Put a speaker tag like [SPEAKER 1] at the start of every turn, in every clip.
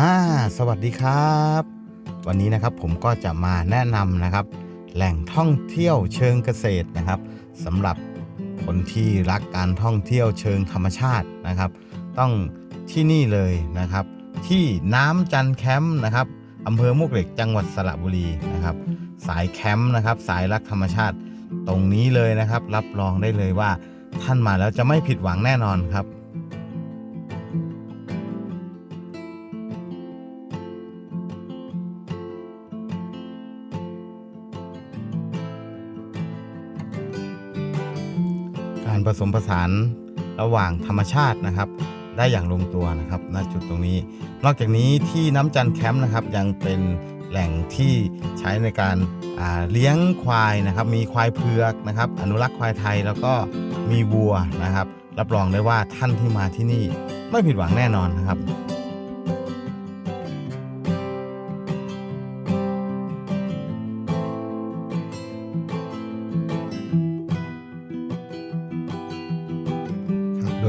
[SPEAKER 1] อ่าสวัสดีครับ วันนี้นะครับผมก็จะมาแนะนำนะครับ แหล่งท่องเที่ยวเชิงเกษตรนะครับสำหรับคนที่รักการท่องเที่ยวเชิงธรรมชาตินะครับ ต้องที่นี่เลยนะครับ ที่น้ำจันแคมป์นะครับอำเภอมุกเหล็กจังหวัดสระบุรีนะครับ สายแคมป์นะครับ สายรักธรรมชาติ ตรงนี้เลยนะครับ รับรองได้เลยว่าท่านมาแล้วจะไม่ผิดหวังแน่นอนครับ การผสมผสานระหว่างธรรมชาตินะครับ ได้อย่างลงตัวนะครับณจุดตรงนี้ นอกจากนี้ที่น้ำจันแคมป์นะครับยังเป็นแหล่งที่ใช้ในการาเลี้ยงควายนะครับ มีควายเผือกนะครับ อนุรักษ์ควายไทยแล้วก็มีวัวนะครับ รับรองได้ว่าท่านที่มาที่นี่ไม่ผิดหวังแน่นอนนะครับ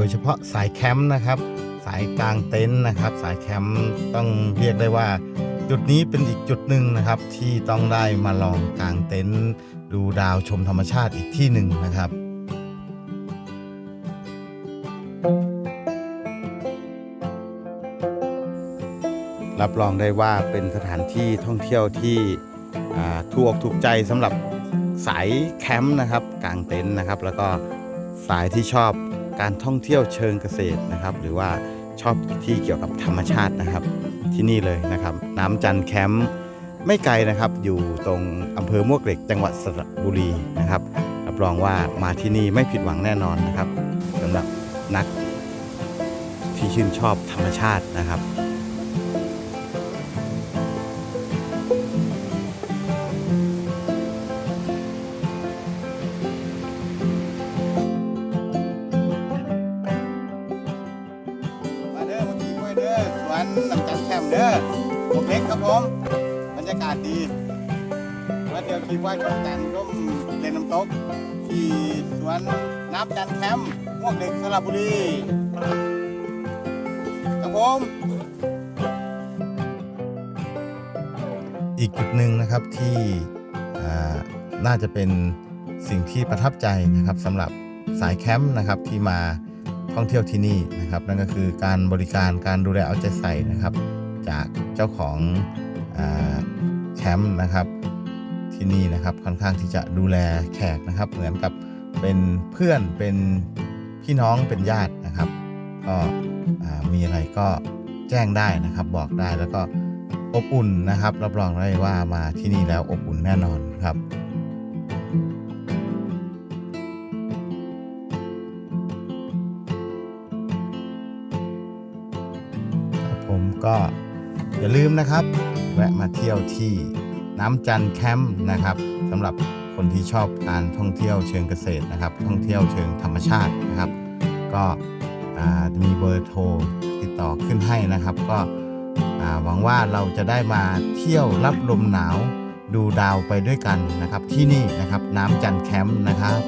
[SPEAKER 1] ยเฉพาะสายแคมป์นะครับ สายกลางเต็นท์นะครับ สายแคมป์ต้องเรียกได้ว่า จุดนี้เป็นอีกจุดหนึ่งนะครับ ที่ต้องได้มาลองกางเต็นท์ดูดาวชมธรรมชาติอีกที่หนึ่งนะครับรับรองได้ว่าเป็นสถานที่ท่องเที่ยวที่ถูกอกถูกใจสำหรับสายแคมป์นะครับกางเต็นท์นะครับ แล้วก็สายที่ชอบ การท่องเที่ยวเชิงเกษตรนะครับ หรือว่าชอบที่เกี่ยวกับธรรมชาตินะครับ ที่นี่เลยนะครับ น้ำจันแคมป์ไม่ไกลนะครับ อยู่ตรงอำเภอมวกเหล็กจังหวัดสระบุรีนะครับรับรองว่ามาที่นี่ไม่ผิดหวังแน่นอนนะครับสำหรับนักที่ชื่นชอบธรรมชาตินะครับ ด้อสวนน้ำจันแคมป์เด้อผมเล็กครับผมบรรยากาศดีมาเที่ยวขี่กล้วยชมจันทร์ชมเล่นน้ำตก ที่สวนน้ำจันแคมป์ม่วงเด็กสระบุรีครับผมอีกจุดหนึ่งนะครับที่อ่าน่าจะเป็นสิ่งที่ประทับใจนะครับสำหรับสายแคมป์นะครับที่มา ท่องเที่ยวที่นี่นะครับ นั่นก็คือการบริการการดูแลเอาใจใส่นะครับ จากเจ้าของอแคมป์นะครับที่นี่นะครับค่อนข้างที่จะดูแลแขกนะครับ เหมือนกับเป็นเพื่อนเป็นพี่น้องเป็นญาตินะครับ ก็มีอะไรก็แจ้งได้นะครับ บอกได้แล้วก็อบอุ่นนะครับ รับรองได้ว่ามาที่นี่แล้วอบอุ่นแน่นอนครับ ผมก็อย่าลืมนะครับ แวะมาเที่ยวที่น้ำจันแคมป์นะครับสำหรับคนที่ชอบการท่องเที่ยวเชิงเกษตรนะครับ ท่องเที่ยวเชิงธรรมชาตินะครับ ก็มีเบอร์โทรติดต่อขึ้นให้นะครับ ก็หวังว่าเราจะได้มาเที่ยวรับลมหนาวดูดาวไปด้วยกันนะครับ ที่นี่นะครับน้ำจันแคมป์นะครับ